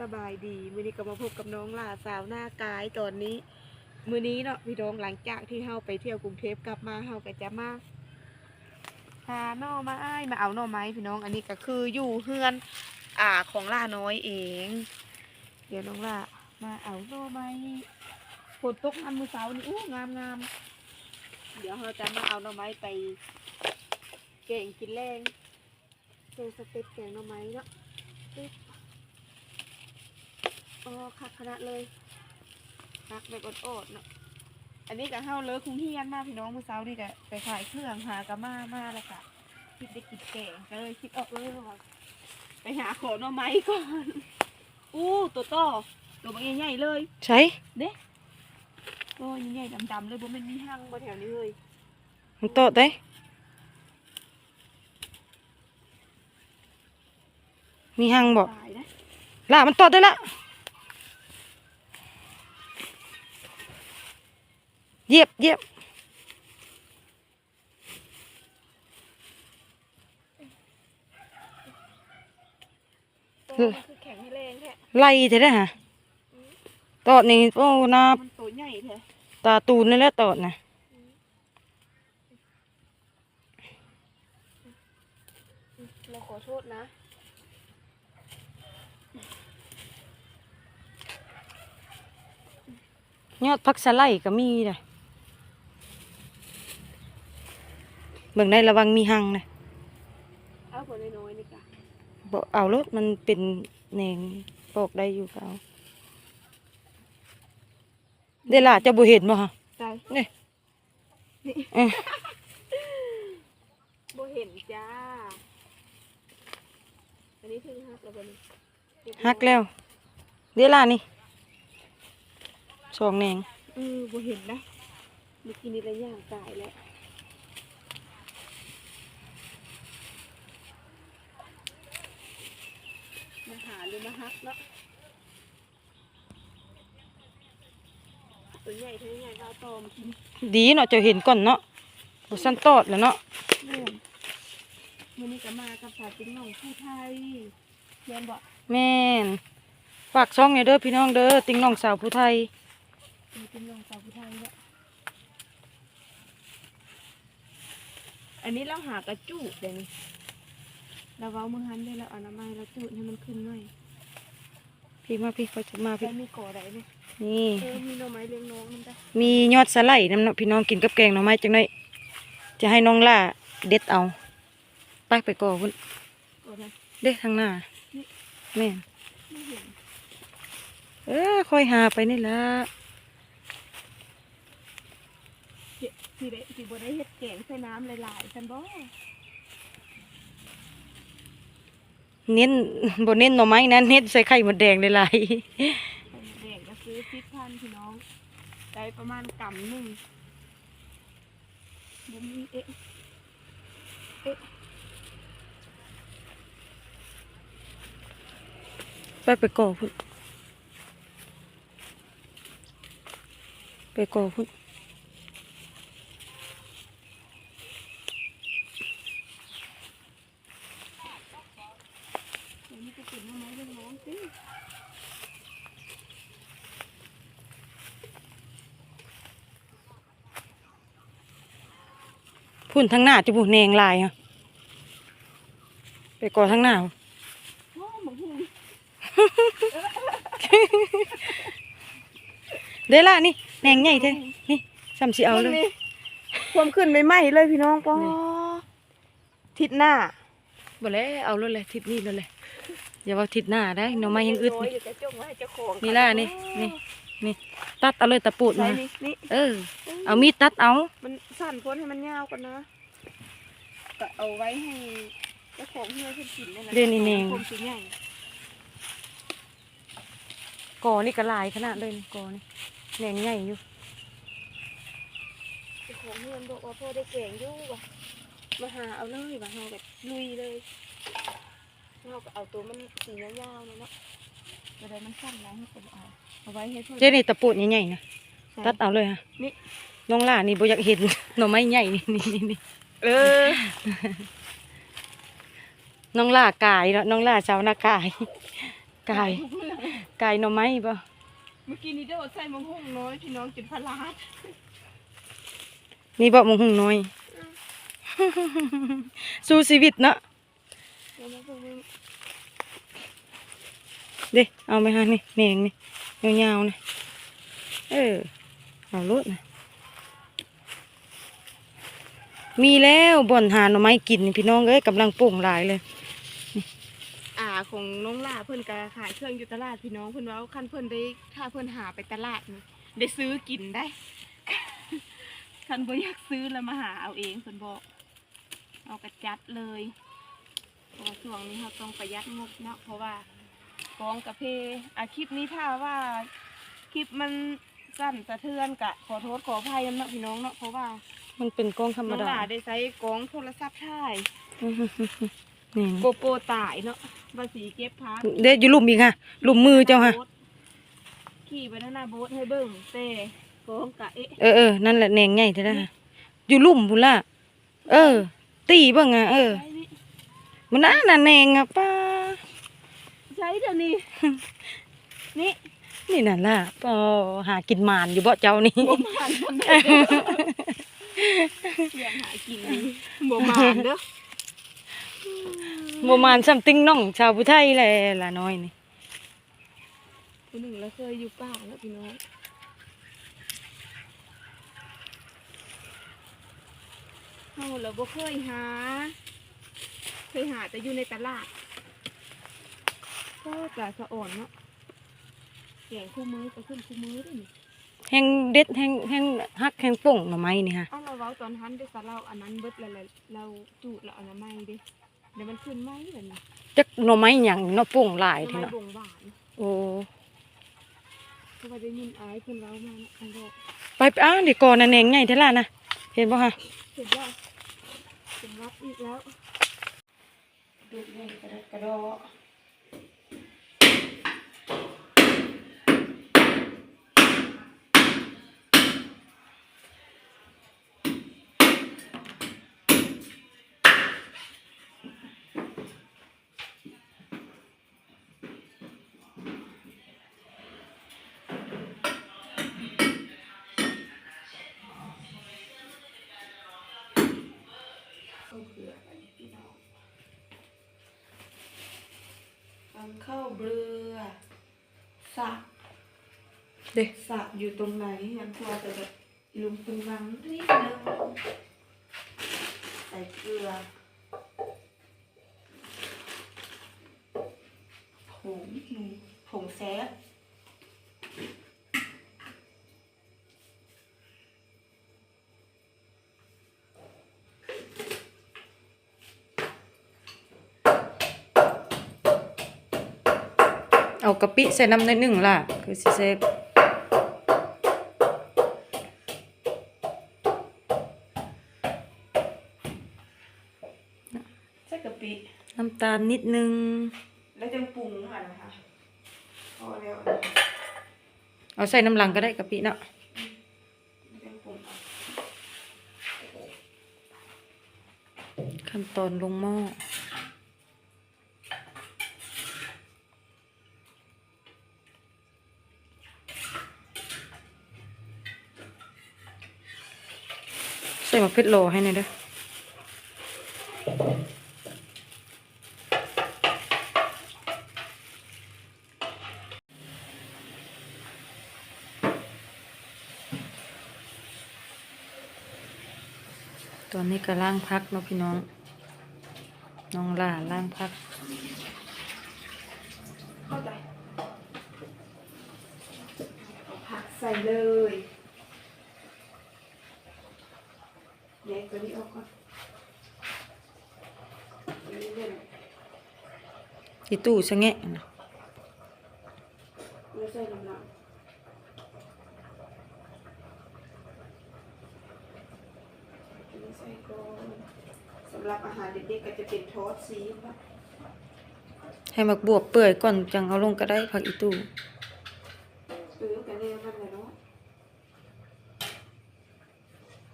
สบายดีมือนี้ก็มาพบกับน้องหลาสาวหน้ากายตอนนี้ มือนี้เนาะพี่น้องหลังจากที่เฮาไปเที่ยวกรุงเทพกลับมาเฮาก็จะมาหาหน่อไม้มาเอาหน่อไม้พี่น้อง อันนี้ก็คืออยู่เฮือน อ่าของล่าน้อยเอง เดี๋ยวน้องล่ามาเอาหน่อไม้ฝนตกอันมือเช้านี่อู้งามงามเดี๋ยวเราจะมาเอาหน่อไม้ไปแกงกินแรงแกงสเต็ปแก่งหน่อไม้เนาะ อ๋อคักขนาดเลยคักแบบอดๆเนาะอันนี้ก็เฮาเลิกคุ้งเฮียนมาพี่น้องมื้อเช้านี่ก็ไปขายเครื่องหากะมามาแล้วก็คิดได้กินแกงก็เลยคิดออกเลยว่าไปหาขอหน่อไม้ก่อน อู้ตัวต่อตัวมันใหญ่ๆเลยใช่เด้โอ้ยใหญ่ๆดำๆเลยบ่แม่นมีหั่งบ่แถวนี้เลยมันโตดได้มีหังบอกตายนะล่ามันโตดได้ละ เหยียบเหยียบตัวมันคือแข็งให้แรงแท้ไล่เถอะนะฮะโตดนี่โอ้นามันตัวใหญ่แท้ตาตูนนี่แหละโตดนะเราขอโทษนะยอดพักสะไลก็มีเลย เบิ่งได้ระวังมีหังนะเอาผลน้อยๆนี่กะบ่เอารถมันเป็นแหนงปอกได้อยู่ก็เอาเดยวล่ะจะบ่เห็นบ่ฮะใจนี่เอ้ยบ่เห็นจ้า อันนี้ถึงฮักแล้วบ่นี่เรียบร้อยหักแล้ว เดี๋ยวล่ะนี่สองแหนง เออบ่เห็นนะเมื่อกี้นี่ระย่างตายแล้ว มาหาหรือมาฮักเนาะตัวใหญ่เท่าใหญ่เราโตมากินดีเนาะเจะเห็นก่อนเนาะบ่ซันตอดแล้วเนาะเรื่องวันนี้ก็มากับสาวติ๊งหน่องผู้ไทยเรียนบอกแม่นฝากช่องเนี่ยเด้อพี่น้องเด้อติงน้องสาวผู้ไทยเป็นติ๊งหน่องสาวผู้ไทยแล้วอันนี้เราหากระจุกเดี๋ยวนี้ เราเว้ามือหันได้แล้วเอาน้ำไม้เราจุดให้มันขึ้นหน่อยพี่มาพี่เขาจะมาพี่แต่มีก่อใดเนี่ยนี่ เออมีหน่อไม้เลี้ยงน้องนั่นได้มียอดสไลด์น้ำเนาะพี่น้องกินกับแกงหน่อไม้จังไดจะให้น้องล่าเด็ดเอาไปไปก่อพุ่นก่อใดเด้ทางหน้าแม่นไม่เห็นเออค่อยหาไปนี่ละเจ็สิได้สิบ่ได้เฮ็ดแกงใส่น้ำหลายๆซันบ่ เน้นบ่เน้นหน่อไม้นะเน้นใส่ไข่มดแดงหลายไข่มดแดงก็ซื้อสิบพันพี่น้องได้ประมาณกำหนึ่งบ่มีเอ๊ะๆไปไปก่อพุ่นไปก่อพุ่น เดี๋ยวนี้จะ กินหน่อไม้เลี้ยงน้องสิพุ่นทางหน้าจะบุแนงลายฮะไปก่อทางหน้าโอ้หมกหุ่นเด้อล่ะนี่แนงใหญ่เท่นี่ซ้ำสิเอาเลยนี่ความขึ้นไม่ไหมเลยพี่น้องปอนี่ทิศหน้าบ่แล้วเอาเลยเลยทิศนี้เลยเลย อย่าว่าทิศหน้าได้หน่อไม้ยังอึดน้อยนี่เดี๋ยวจะจงไว้ให้เจ้าของนี่ล่ะนี่นี่นี่ตัดเอาเลยตะปูดใช่มานี่นี่เออ เอามีดตัดเอา มันสั่นพ้นให้มันยาวกันนะก็เอาไว้ให้เจ้าของเพื่อนเพื่อนกินนี่แหละเรียนอีเนงผมสีใหญ่ก่อนี่ก็หลายขนาดเลยนี่ก่อนี่แหนงใหญ่อยู่เจ้าของเพื่อนบอกว่าพ่อได้แกงอยู่ว่ะมาหาเอาเลยว่ะเฮาแบบลุยเลย เฮาก็เอาตัวมันสียาวๆเลยเนาะจะได้มันสั้นแล้วให้ผมเอาเอาไว้ให้เพื่อนเจ้นี่ตะปูดใหญ่ๆนะตัดเอาเลยฮะนี่น้องล่านี่บ่อยากเห็นหน่อไม้ใหญ่นี่นี่นี่นี่เออน้องล่ากายเนาะน้องล่าชาวนากายกายทุกเรื่องกายหน่อไม้บ่เมื่อกี้นี้เด้อใส่มังหุ่งน้อยพี่น้องกินพลาดนี่บ่มงหุงน้อย สู้ชีวิตเนาะเดี๋ยวมาเบิ่งเอาไหมฮะนี่แหนงนี่ยาวๆนะเออเอารถนะมีแล้วบ่อนหาหน่อไม้กินนี่พี่น้องเอ้ยกำลังโป่งหลายเลยอ่าของน้องล่าเพิ่อนก็ขายเครื่องอยู่ตลาดพี่น้องเพิ่อนว่าคันเพิ่อนได้ถ้าเพิ่อนหาไปตลาดนี่ได้ซื้อกินได้คันบ่อยากซื้อแล้วมาหาเอาเองเพิ่นบอกเอากระจัดเลย ช่วงนี้เราต้องประหยัดงบเนาะเพราะว่ากองกระเพอาคลิปนี้ถ้าว่าคลิปมันสั้นสะเทือนกะขอโทษขออภัยนำเนาะพี่น้องเนาะเพราะว่ามันเป็นกล้องธรรมน้องดา หลาได้ใช้กองโทรศัพท์ถ่ายนี่โกโปรตายเนาะภาษีเก็บพักเด้อยู่ลุ่มอีกค่ะลุ่มมือเจ้าค่ะ ขี่ไปหน้าโบ๊ทให้เบิ่งเต้กองกะเอ๊ะเออเออนั่นแหละแหนงใหญ่เท่านั้นค่ะอยู่ลุ่มพุ่นล่ะ เออ ตีเบิ่งอะเออใช้นี่ มันน่าน่ะแหนงอะป้าใช้เดี๋ยวนี้ นี่ นี่น่ะล่ะปอหากินหมานอยู่บ่เจ้านี่บ่มานทำไมเด้อเสียงหากินนี่บ่มานเด้อบ่มานซัมติงน้องชาวผู้ไทยแหละล่ะน้อยนี่คนหนึ่งเราเคยอยู่ป่าแล้วพี่น้องเฮาเราบ่เคยหา เคยหาแต่อยู่ในตลาดก็กะสะอ่อนเนาะแกงคู่มือก็ขึ้นคู่มือด้วยนี่แห่งเด็ดแห่งแห่งฮักแห่งป่งหน่อไม้นี่ฮะเอาเราเว้าตอนทันได้สะเล่าอันนั้นเบิดแล้วแหละเราจูดแล้วเอาน้ำไม้เด้เดี๋ยวมันขึ้นไหมแบบนี้จักหน่อไม้หยังเนาะป่งหลายน้ำทีไม้เนาะบ่งหวานโอ้เพราะว่าได้ยินอายเพิ่นเล่ามานะอันแรกไปไปอ้าวเดี๋ยวก่อนน่ะแหนงใหญ่เท่าล่ะนะเห็นบ่ฮะ เห็นว่าเป็นวัดอีกแล้ว ดูใหญ่ ทำข้าวเบื่อสักเด้สักอยู่ตรงไหนยันพอแต่แบบลุงตึงวังนิดนึงใส่เกลือผงหนูผงแซฟ เอากะปิใส่น้ำหน่อยหนึงล่ะ คือสิเซฟใส่กะปิน้ำตาลนิดนึง แล้วจะปรุงค่ะนะคะพอแล้วเอาใส่น้ำหลังก็ได้กะปิเนาะจะปรุงเอาขั้นตอนลงหม้อ ใส่มะเขือโลให้หน่อยเด้อตอนนี้ก็ล้างพักเนาะพี่น้อง น้องล่าล้างพักเข้าใจเอาผักใส่เลยกตัวนี้ออกก่อนอันนี้เล่น ที่ตู้ชะแงะนะไม่ใส่น้ำหนักไม่ใส่ก่อนสำหรับอาหารเด็กๆก็จะเป็นทอดซีนค่ะให้มักบวบเปื่อยก่อนจังเอาลงก็ได้ผักอีตู้ซื้อกันเลยมันเลยเนาะ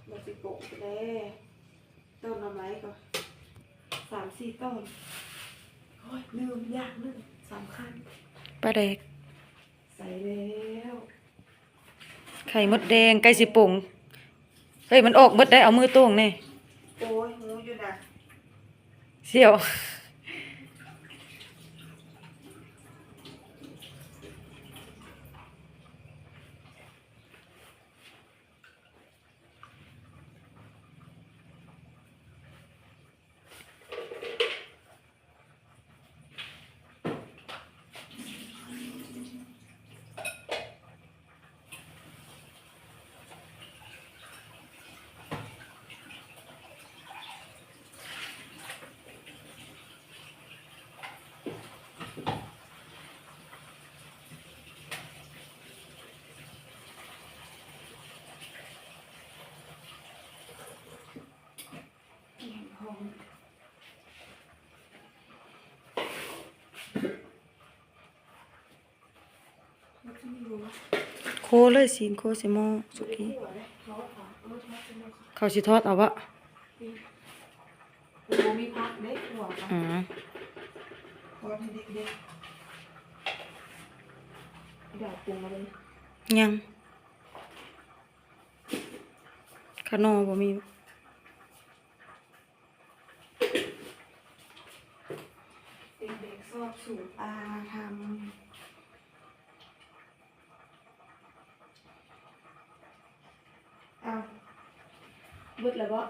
เราสิโปะไปแล้ต้นเอไม้ก่อนสามสี่ต้น ยลืมอย่างหนึงสำคัญ ปลาแดก ใส่แล้วไข่มดแดงไก่สิโป่งเฮ้ยมันออกหมดได้เอามือโต้งแน่โอ้ยหูอยู่นะเสี่ยว โคเลยซีนโคสิหมอสุกี้เขาสิทอดเอาวะโอ้มีพักเด็กหัวปะอืมทอดให้เด็กๆเดี๋ยวปรุงมาเลยยังขนมบ่มีเด็กๆชอบสูตรอาทำเอา เบิดแล้วบ่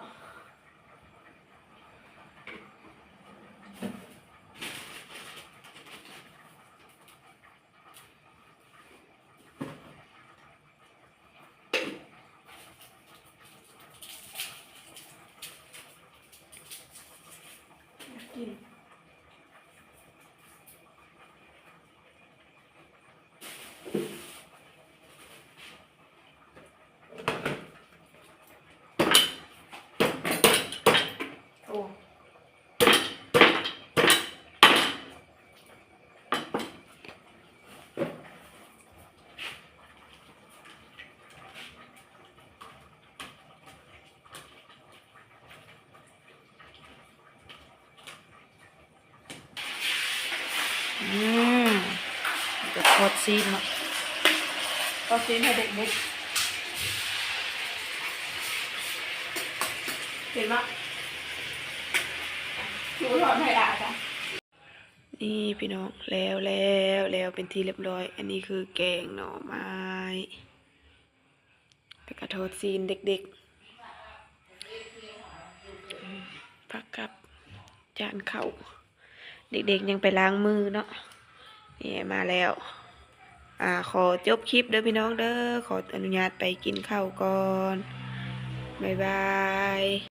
กินโอ้อืม จะทอดซีนเนาะก็ซีนให้เด็กๆเห็นปะชูถอนให้อาค่ะนี่พี่น้องแล้วแล้วแล้วเป็นที่เรียบร้อย อันนี้คือแกงหน่อไม้แล้วก็ทอดซีนเด็กๆพักกับจานข้าวเด็กๆยังไปล้างมือเนาะนี่มาแล้ว อ่าขอจบคลิปเด้อพี่น้องเด้อขออนุญาตไปกินข้าวก่อน บ๊ายบาย